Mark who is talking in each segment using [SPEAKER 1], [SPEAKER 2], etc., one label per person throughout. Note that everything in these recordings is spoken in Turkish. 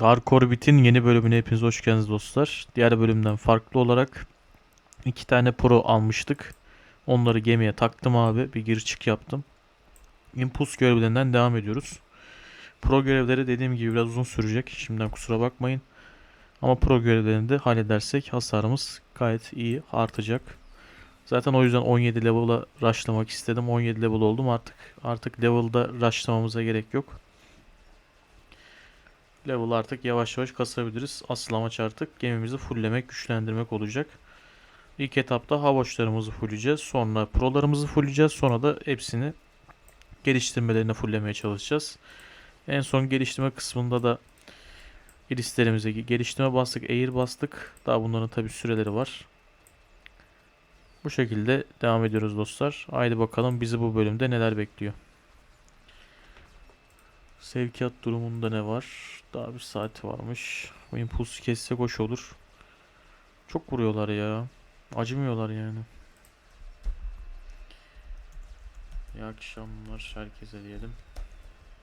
[SPEAKER 1] Hardcore Bit'in yeni bölümüne hepiniz hoş geldiniz dostlar. Diğer bölümden farklı olarak iki tane pro almıştık. Onları gemiye taktım abi. Bir gir çık yaptım. Impulse görevlerinden devam ediyoruz. Pro görevleri dediğim gibi biraz uzun sürecek. Şimdiden kusura bakmayın. Ama pro görevlerini de halledersek hasarımız gayet iyi artacak. Zaten o yüzden 17 level'a rushlamak istedim. 17 level oldum artık. Artık level'da rushlamamıza gerek yok. Level artık yavaş yavaş kasabiliriz. Asıl amaç artık gemimizi fulllemek, güçlendirmek olacak. İlk etapta havoçlarımızı fullleyeceğiz. Sonra prolarımızı fullleyeceğiz. Sonra da hepsini geliştirmelerini fulllemeye çalışacağız. En son geliştirme kısmında da listlerimize geliştirme bastık, air bastık. Daha bunların tabi süreleri var. Bu şekilde devam ediyoruz dostlar. Haydi bakalım bizi bu bölümde neler bekliyor. Sevkiyat durumunda ne var? Daha bir saati varmış. Bu impulsu kessek hoş olur. Çok vuruyorlar ya. Acımıyorlar yani. İyi akşamlar herkese diyelim.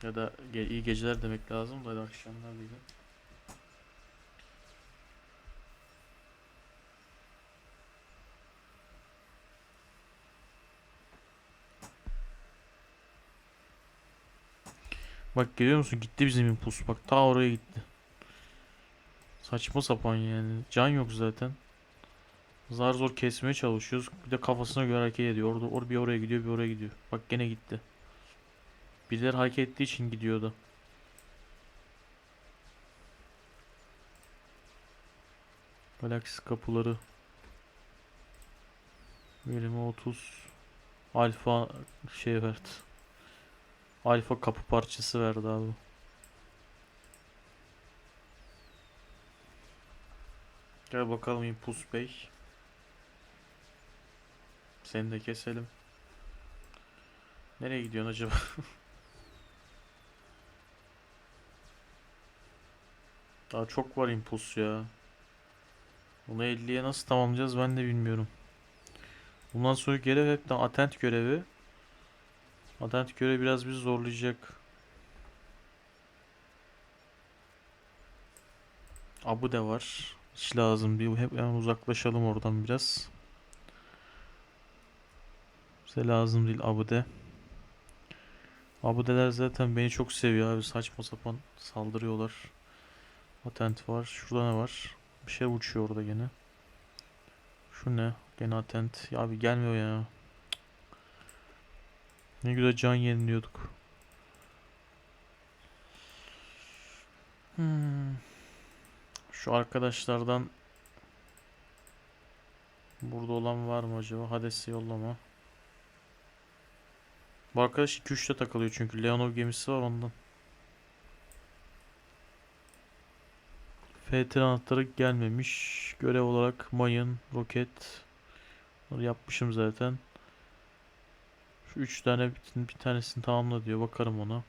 [SPEAKER 1] Ya da iyi geceler demek lazım da akşamlar diyelim. Bak görüyor musun? Gitti bizim impuls. Bak ta oraya gitti. Saçma sapan yani. Can yok zaten. Zar zor kesmeye çalışıyoruz. Bir de kafasına göre hareket ediyor. Orada or bir oraya gidiyor, bir oraya gidiyor. Bak gene gitti. Birileri hareket ettiği için gidiyordu. Galaksi kapıları. Bölümü 30. Alfa şey verdi. Alfa kapı parçası verdi abi. Gel bakalım Impuls Bey. Seni de keselim. Nereye gidiyorsun acaba? Daha çok var Impuls ya. Bunu 50'ye nasıl tamamlayacağız ben de bilmiyorum. Bundan sonra görev hep de atent görevi. Atent görevi biraz bizi zorlayacak. Abu de var. Hiç lazım değil. Hep hemen uzaklaşalım oradan biraz. Bize lazım değil Abude. Abudeler zaten beni çok seviyor abi. Saçma sapan saldırıyorlar. Atent var. Şurada ne var? Bir şey uçuyor orada gene. Şu ne? Gene atent. Ya abi gelmiyor ya. Ne güzel can yeniliyorduk. Hmm. Şu arkadaşlardan burada olan var mı acaba? Hades'i yollama. Bu arkadaş 2-3'te takılıyor çünkü Leonov gemisi var ondan. FT anahtarı gelmemiş. Görev olarak mayın, roket. Bunları yapmışım zaten. Şu 3 tane bir, tanesini tamamla diyor. Bakarım ona.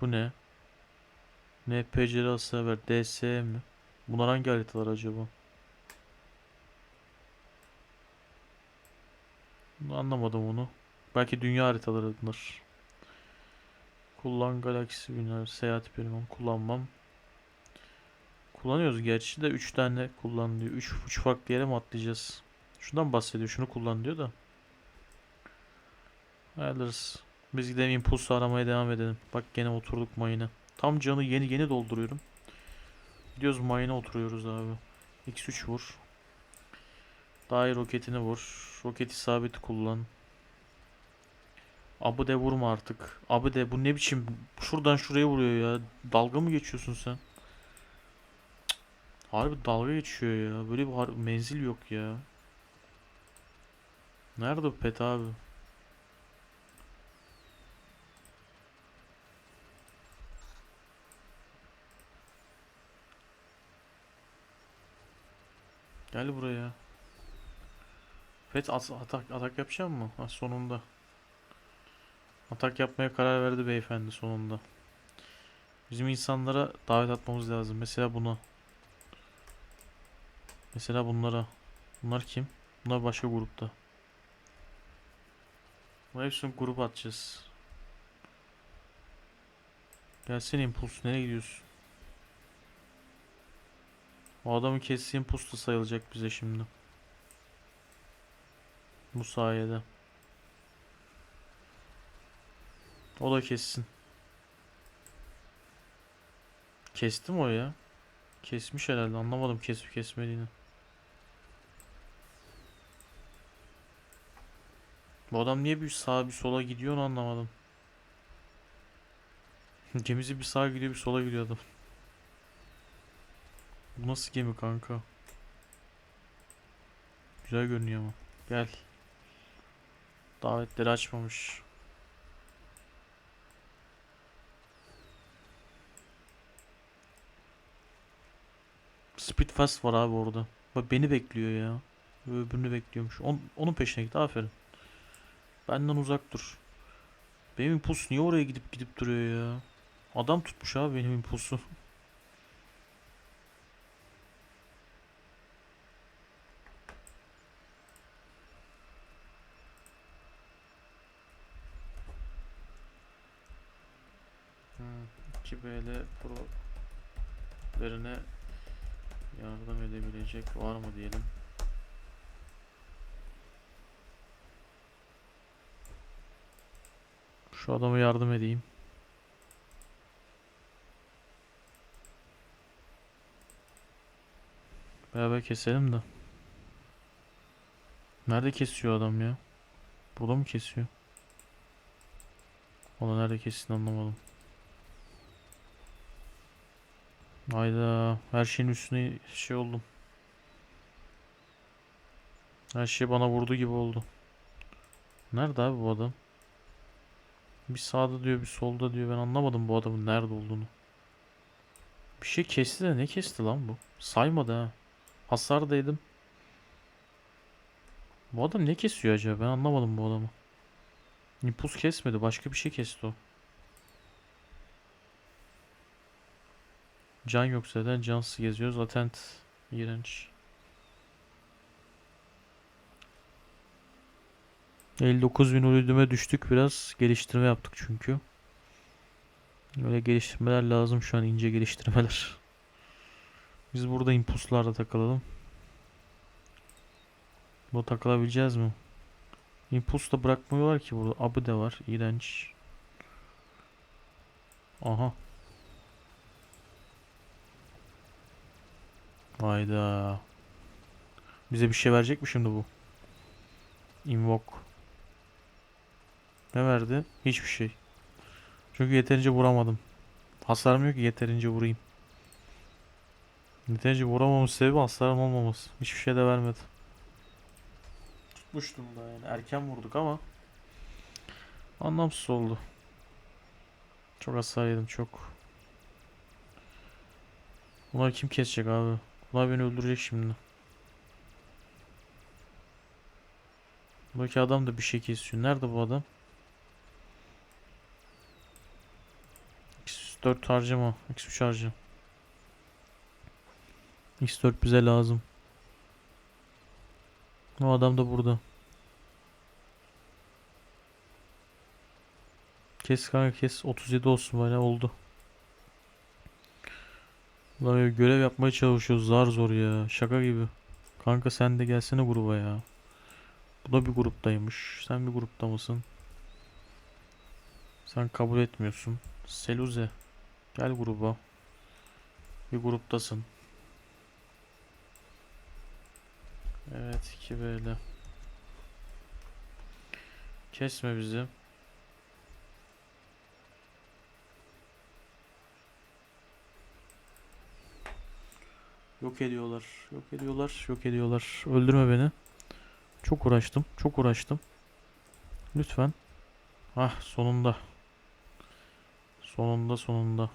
[SPEAKER 1] Bu ne? NPC'li hasar ver. DS mi? Bunlar hangi haritalar acaba? Anlamadım onu. Belki dünya haritaları bunlar. Kullan galaksi biner. Seyahat bölümü kullanmam. Kullanıyoruz gerçi de 3 tane kullan diyor. 3 3 farklı yere mi atlayacağız? Şundan bahsediyor. Şunu kullan diyor da. Ayarlarız. Biz gidelim impulsu aramaya devam edelim. Bak gene oturduk mayına. Tam canı yeni yeni dolduruyorum. Gidiyoruz mayına oturuyoruz abi. X3 vur. Dahi roketini vur. Roket isabeti kullan. Abu de vurma artık. Abu de bu ne biçim şuradan şuraya vuruyor ya. Dalga mı geçiyorsun sen? Cık. Harbi dalga geçiyor ya. Böyle bir menzil yok ya. Nerede bu pet abi? Gel buraya. Pet at- atak atak yapacak mı? Ha, sonunda. Atak yapmaya karar verdi beyefendi sonunda. Bizim insanlara davet atmamız lazım. Mesela buna. Mesela bunlara. Bunlar kim? Bunlar başka grupta. Bu hepsini grup atacağız. Gelsene impuls. Nereye gidiyorsun? O adamın kestiği pusta sayılacak bize şimdi. Bu sayede. O da kessin. Kesti mi o ya? Kesmiş herhalde. Anlamadım kesip kesmediğini. Bu adam niye bir sağa bir sola gidiyor onu anlamadım. Gemisi bir sağa gidiyor bir sola gidiyor adam. Bu nasıl gemi kanka? Güzel görünüyor ama. Gel. Davetleri açmamış. Speedfast var abi orada. Bak beni bekliyor ya. Öbürünü bekliyormuş. On, onun peşine git aferin. Benden uzak dur. Benim impuls niye oraya gidip gidip duruyor ya? Adam tutmuş abi benim impulsu. Hmm, 2BL Pro'lerine yardım edebilecek var mı diyelim. Şu adama yardım edeyim. Beraber keselim de. Nerede kesiyor adam ya? Burada mı kesiyor? O da nerede kestiğini anlamadım. Hayda her şeyin üstüne şey oldum. Her şey bana vurdu gibi oldu. Nerede abi bu adam? Bir sağda diyor bir solda diyor ben anlamadım bu adamın nerede olduğunu. Bir şey kesti de ne kesti lan bu? Saymadı ha. Hasardaydım. Bu adam ne kesiyor acaba? Ben anlamadım bu adamı. İmpuls kesmedi. Başka bir şey kesti o. Can yok zaten. Cansız geziyoruz. Latent. İğrenç. 59 bin ürünüme düştük biraz. Geliştirme yaptık çünkü. Öyle geliştirmeler lazım şu an ince geliştirmeler. Biz burada impulslarla takılalım. Bu takılabileceğiz mi? Impuls da bırakmıyorlar ki burada. Abı de var. İğrenç. Aha. Hayda. Bize bir şey verecek mi şimdi bu? Invoke. Ne verdi? Hiçbir şey. Çünkü yeterince vuramadım. Hasarım yok ki yeterince vurayım. Yeterince vuramamın sebebi hasarım olmaması. Hiçbir şey de vermedi. Tutmuştum da yani. Erken vurduk ama anlamsız oldu. Çok hasar yedim çok. Bunları kim kesecek abi? Bunlar beni öldürecek şimdi. Buradaki adam da bir şey kesiyor. Nerede bu adam? X4 harcama. X3 harcama. X4 bize lazım. O adam da burada. Kes kanka kes. 37 olsun böyle oldu. Lan görev yapmaya çalışıyoruz zar zor ya. Şaka gibi. Kanka sen de gelsene gruba ya. Bu da bir gruptaymış. Sen bir grupta mısın? Sen kabul etmiyorsun. Seluze. Gel gruba. Bir gruptasın. Evet 2 böyle. Kesme bizi. Yok ediyorlar. Yok ediyorlar. Yok ediyorlar. Öldürme beni. Çok uğraştım. Çok uğraştım. Lütfen. Ah sonunda. Sonunda sonunda.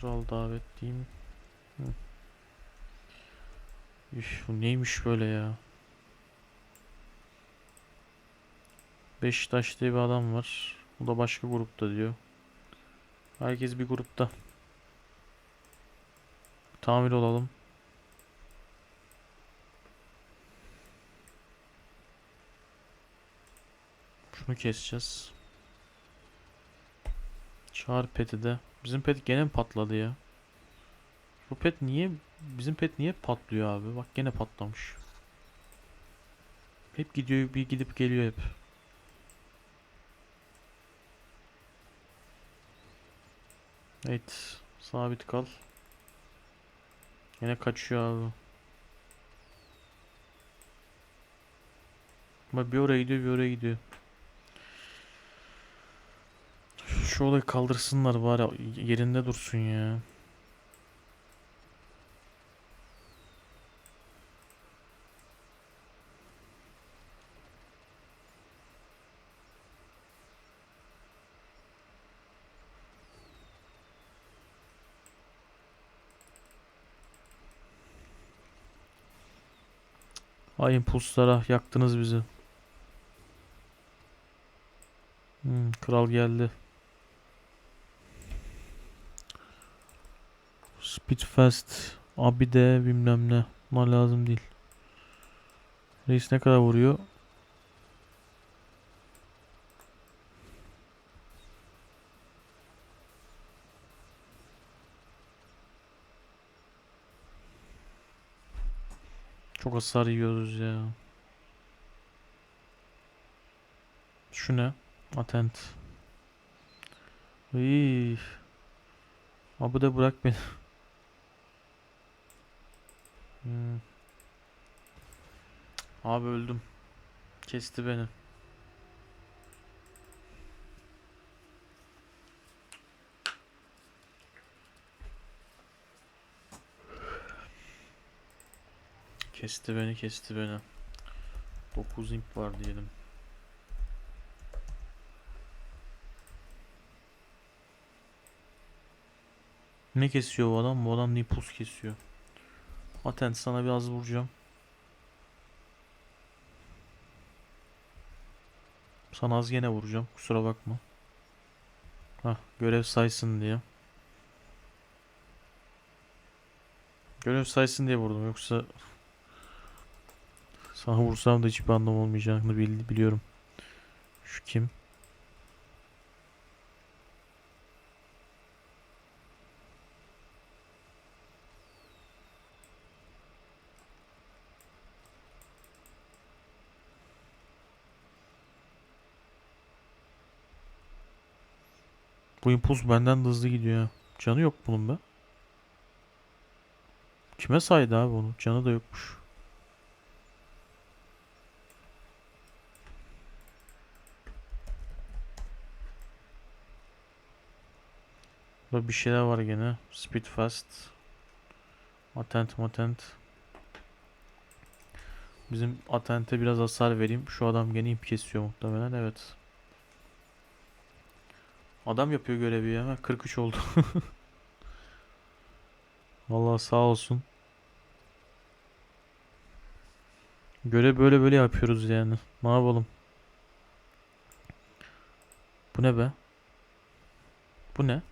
[SPEAKER 1] Kral davetliyim. Hı. Üf, bu neymiş böyle ya? Beşiktaş diye bir adam var. Bu da başka grupta diyor. Herkes bir grupta. Tamir olalım. Şunu keseceğiz. Çağır peti de. Bizim pet gene patladı ya? Bu pet niye bizim pet niye patlıyor abi? Bak gene patlamış. Hep gidiyor bir gidip geliyor hep. Evet. Sabit kal. Yine kaçıyor abi. Ama bir oraya gidiyor bir oraya gidiyor. Şu olayı kaldırsınlar bari yerinde dursun ya. Ay impulslara yaktınız bizi. Hmm, kral geldi. Speedfast abi de bilmem ne. Bunlar lazım değil. Reis ne kadar vuruyor? Çok hasar yiyoruz ya. Şu ne? Atent. İyi. Abi de bırak beni. Hmm. Abi öldüm. Kesti beni. Kesti beni, kesti beni. 9 imp var diyelim. Ne kesiyor bu adam? Bu adam nipus kesiyor. Atent sana biraz vuracağım. Sana az gene vuracağım. Kusura bakma. Hah görev saysın diye. Görev saysın diye vurdum yoksa sana vursam da hiçbir anlam olmayacağını bil- biliyorum. Şu kim? Bu impuls benden de hızlı gidiyor. ha. Canı yok bunun be. Kime saydı abi onu? Canı da yokmuş. Burada bir şeyler var gene. Speed fast. Atent matent. Bizim atente biraz hasar vereyim. Şu adam gene ip kesiyor muhtemelen. Evet. Adam yapıyor görevi ya. 43 oldu. Vallahi sağ olsun. Görev böyle böyle yapıyoruz yani. Ne yapalım? Bu ne be? Bu ne?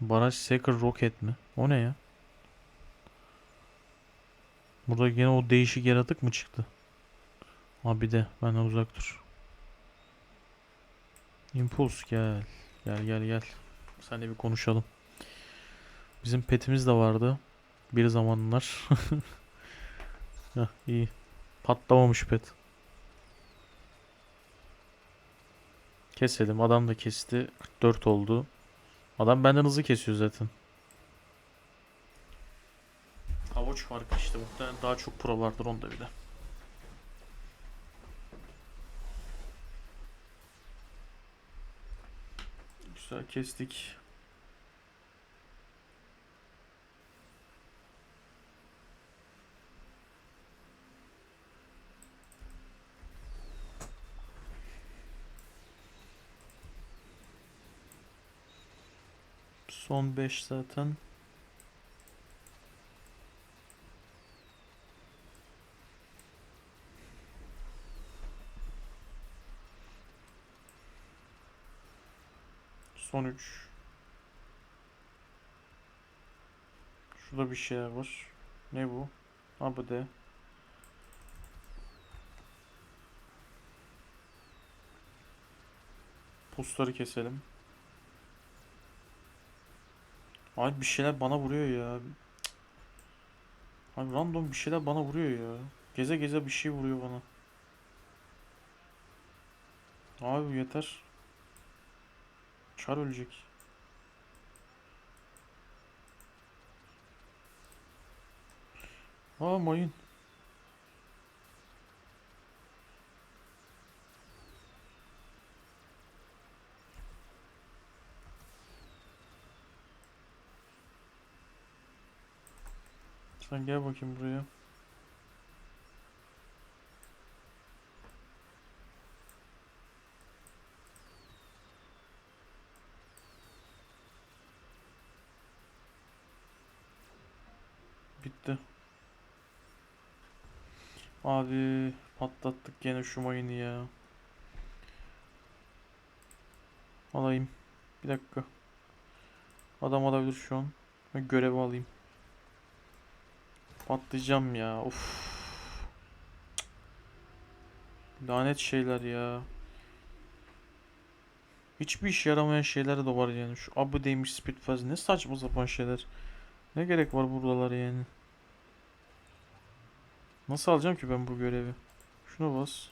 [SPEAKER 1] Baraj Seeker Rocket mi? O ne ya? Burada gene o değişik yaratık mı çıktı? Abi de benden uzak dur. Impuls gel. Gel gel gel. Seninle bir konuşalım. Bizim petimiz de vardı. Bir zamanlar. Heh, iyi. Patlamamış pet. Keselim. Adam da kesti. 44 oldu. Adam benden hızlı kesiyor zaten. Havuç farkı işte. Muhtemelen daha çok pro vardır onda bile. Güzel kestik. Son 5 zaten. Son 3. Şurada bir şeyler var. Ne bu? Abi de. Pusları keselim. Abi bir şeyler bana vuruyor ya. Abi random bir şeyler bana vuruyor ya. Geze geze bir şey vuruyor bana. Abi yeter. Çar ölecek. Aa mayın. Sen gel bakayım buraya. Abi patlattık gene şu mayını ya. Alayım. Bir dakika. Adam alabilir şu an. Görevi alayım. Patlayacağım ya. Of. Lanet şeyler ya. Hiçbir işe yaramayan şeyler de var yani. Şu abudeymiş Spitfire ne saçma sapan şeyler. Ne gerek var buralar yani. Nasıl alacağım ki ben bu görevi? Şuna bas.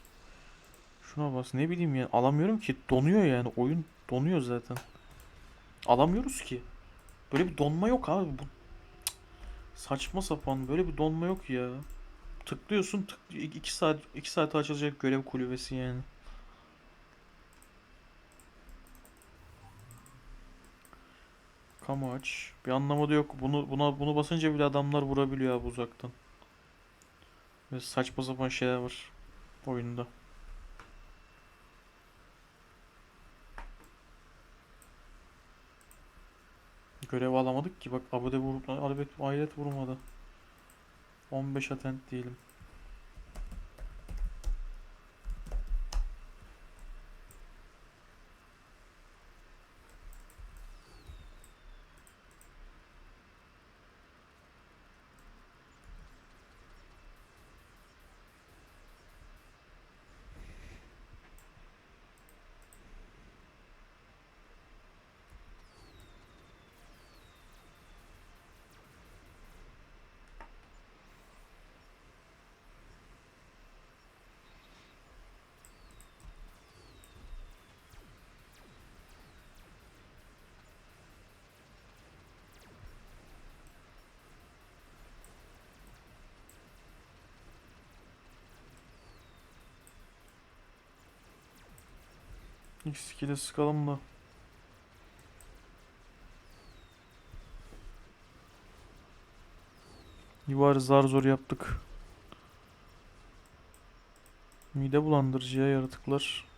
[SPEAKER 1] Şuna bas. Ne bileyim yani alamıyorum ki. Donuyor yani. Oyun donuyor zaten. Alamıyoruz ki. Böyle bir donma yok abi. Bu saçma sapan böyle bir donma yok ya. Tıklıyorsun tık 2 saat 2 saate açılacak görev kulübesi yani. Kamu aç. Bir anlamı da yok. Bunu buna bunu basınca bile adamlar vurabiliyor abi uzaktan. Ve saçma sapan şeyler var oyunda. Görev alamadık ki bak abone vur albet alet vurmadı. 15 atent diyelim. X2'de sıkalım da. Yuvarı zar zor yaptık. Mide bulandırıcı ya yaratıklar.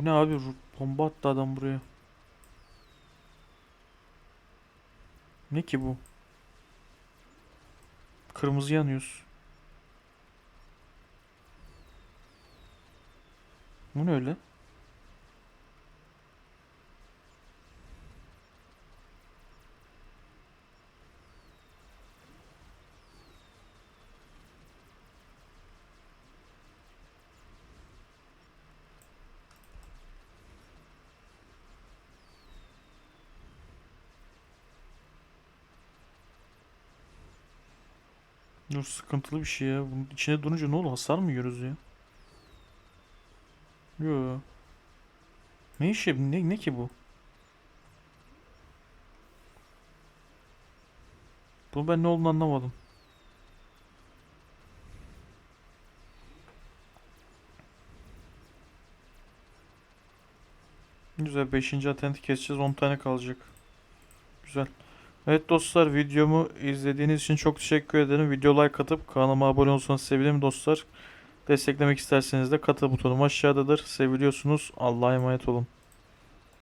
[SPEAKER 1] Bu ne abi? Bomba attı adam buraya. Ne ki bu? Kırmızı yanıyoruz. Bu ne öyle? Dur sıkıntılı bir şey ya. Bunun içine durunca ne oldu? Hasar mı yiyoruz ya? Yo. Ne iş yapayım? Ne, ne ki bu? Bunu ben ne olduğunu anlamadım. Güzel 5. atenti keseceğiz 10 tane kalacak. Güzel. Evet dostlar videomu izlediğiniz için çok teşekkür ederim. Video like atıp kanalıma abone olsanız sevinirim dostlar. Desteklemek isterseniz de katıl butonum aşağıdadır. Seviliyorsunuz. Allah'a emanet olun.